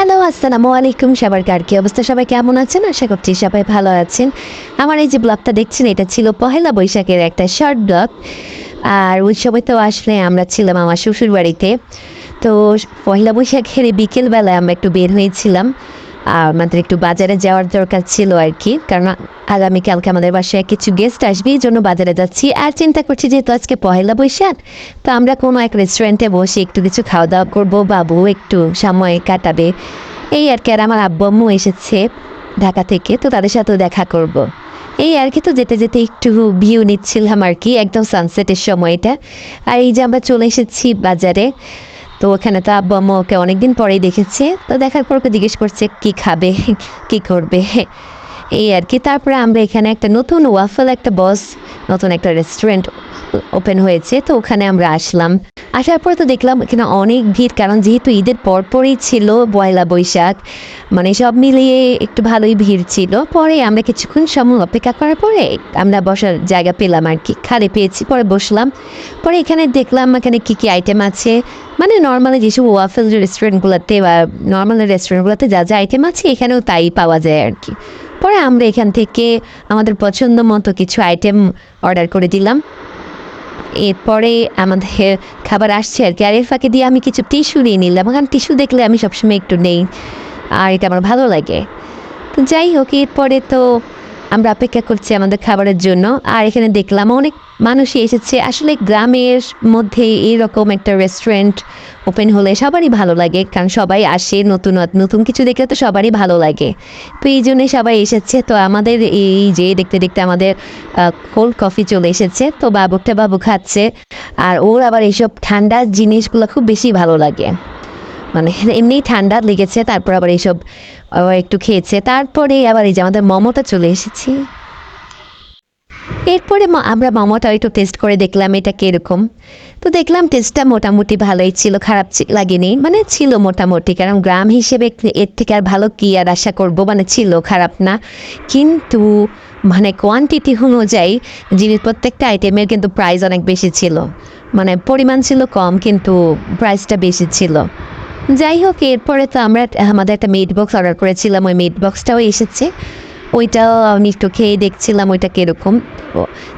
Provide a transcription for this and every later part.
Hello, আসসালামু আলাইকুম। সবার কার কি অবস্থা? সবাই কেমন আছেন? আশা করছি সবাই ভালো আছেন। আমার এই যে ব্লগটা দেখছেন, এটা ছিল পহেলা বৈশাখের একটা শর্ট ব্লগ আর ওই সময় তো আসলে আমরা ছিলাম আমার শ্বশুর বাড়িতে তো পহেলা বৈশাখের বিকেলবেলায় আমরা একটু বের হয়েছিলাম। আমাদের একটু বাজারে যাওয়ার দরকার ছিল আর কি। কারণ আগামীকালকে আমাদের বাসায় কিছু গেস্ট আসবে, এই জন্য বাজারে যাচ্ছি। আর চিন্তা করছি যেহেতু আজকে পহেলা বৈশাখ, তো আমরা কোনো এক রেস্টুরেন্টে বসে একটু কিছু খাওয়া দাওয়া করব, বাবু একটু সময় কাটাবে। এই আর কি, আর আমার আব্বু আম্মু এসেছে ঢাকা থেকে, তো তাদের সাথেও দেখা করব। এই আর কি, তো যেতে যেতে একটু ভিউ নিচ্ছিলাম আর কি, একদম সানসেটের সময়টা। আর এই যে আমরা চলে এসেছি বাজারে তো ওখানে তো আব্বা আম্মু ওকে অনেকদিন পরেই দেখেছে, তো দেখার পর ওকে জিজ্ঞেস করছে, কি খাবে? কি করবে? এই আর কি। তারপরে আমরা এখানে একটা নতুন ওয়াফেল একটা বস নতুন একটা রেস্টুরেন্ট ওপেন হয়েছে, তো ওখানে আমরা আসলাম। আসার পর তো দেখলাম এখানে অনেক ভিড়, কারণ যেহেতু ঈদের পরপরই ছিল পয়লা বৈশাখ মানে সব মিলিয়ে একটু ভালোই ভিড় ছিল। পরে আমরা কিছুক্ষণ সময় অপেক্ষা করার পরে আমরা বসার জায়গা পেলাম আর কি। খালি পেয়েছি, পরে বসলাম। পরে এখানে দেখলাম এখানে কী কী আইটেম আছে। মানে নর্মালি যেসব ওয়াফেল রেস্টুরেন্টগুলোতে বা নর্মাল রেস্টুরেন্টগুলোতে যা যা আইটেম আছে, এখানেও তাই পাওয়া যায় আর কি। পরে আমরা এখান থেকে আমাদের পছন্দ মতো কিছু আইটেম অর্ডার করে দিলাম। এরপরে আমাদের খাবার আসছে আর কি। আর এর ফাঁকে দিয়ে আমি কিছু টিস্যু নিয়ে নিলাম। কারণ টিস্যু দেখলে আমি সবসময় একটু নেই। আর এটা আমার ভালো লাগে। তো যাই হোক, এরপরে তো আমরা অপেক্ষা করছি আমাদের খাবারের জন্য। আর এখানে দেখলাম অনেক মানুষই এসেছে। আসলে গ্রামের মধ্যে এরকম একটা রেস্টুরেন্ট ওপেন হলে সবারই ভালো লাগে, কারণ সবাই আসে নতুন নতুন কিছু দেখলে তো সবারই ভালো লাগে। তো এই জন্যে সবাই এসেছে। তো আমাদের এই যে দেখতে দেখতে আমাদের কোল্ড কফি চলে এসেছে। তো বাবুটা বাবু খাচ্ছে। আর ওর আবার এইসব ঠান্ডা জিনিসগুলো খুব বেশি ভালো লাগে। মানে এমনিই ঠান্ডা লেগেছে, তারপর আবার এইসব একটু খেয়েছে। তারপরে আবার এই যে আমাদের মোমোটা চলে এসেছি। এরপরে আমরা মোমোটা একটু টেস্ট করে দেখলাম এটা কীরকম। তো দেখলাম টেস্টটা মোটামুটি ভালোই ছিল, খারাপ লাগেনি। মানে ছিল মোটামুটি, কারণ গ্রাম হিসেবে এর থেকে আর ভালো কী আর আশা করব? মানে ছিল, খারাপ না। কিন্তু মানে কোয়ান্টিটি অনুযায়ী জিনিস, প্রত্যেকটা আইটেমের কিন্তু প্রাইস অনেক বেশি ছিল। মানে পরিমাণ ছিল কম, কিন্তু প্রাইসটা বেশি ছিল। যাই হোক এরপরে তো আমরা আমাদের একটা মিট বক্স অর্ডার করেছিলাম। ওই মিট বক্সটাও এসেছে। ওইটাও আমি একটু খেয়ে দেখছিলাম ওইটা কীরকম।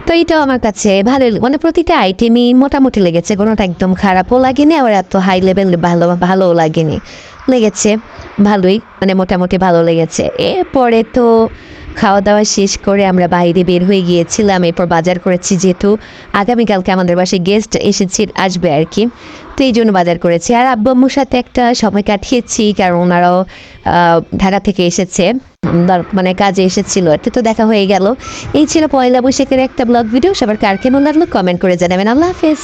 তো এইটাও আমার কাছে ভালো মানে প্রতিটা আইটেমই মোটামুটি লেগেছে। কোনোটা একদম খারাপও লাগেনি, আবার এত হাই লেভেল ভালো, ভালোও লাগেনি। লেগেছে, ভালোই মানে মোটামুটি ভালো লেগেছে। এরপরে তো খাওয়া দাওয়া শেষ করে আমরা বাইরে বের হয়ে গিয়েছিলাম, এরপর বাজার করেছি যেহেতু আগামীকালকে আমাদের বাসায় গেস্ট এসেছে, আসবে আর কি। তো এই জন্য বাজার করেছি। আর আব্বু আম্মুর সাথে একটা সময় কাটিয়েছি, কারণ ওনারাও ঢাকা থেকে এসেছে মানে কাজে এসেছিল। আর তো দেখা হয়ে গেল। এই ছিল পয়লা বৈশাখের একটা ব্লগ ভিডিও সবার কার কেমন লাগল কমেন্ট করে জানাবেন। আল্লাহ হাফেজ।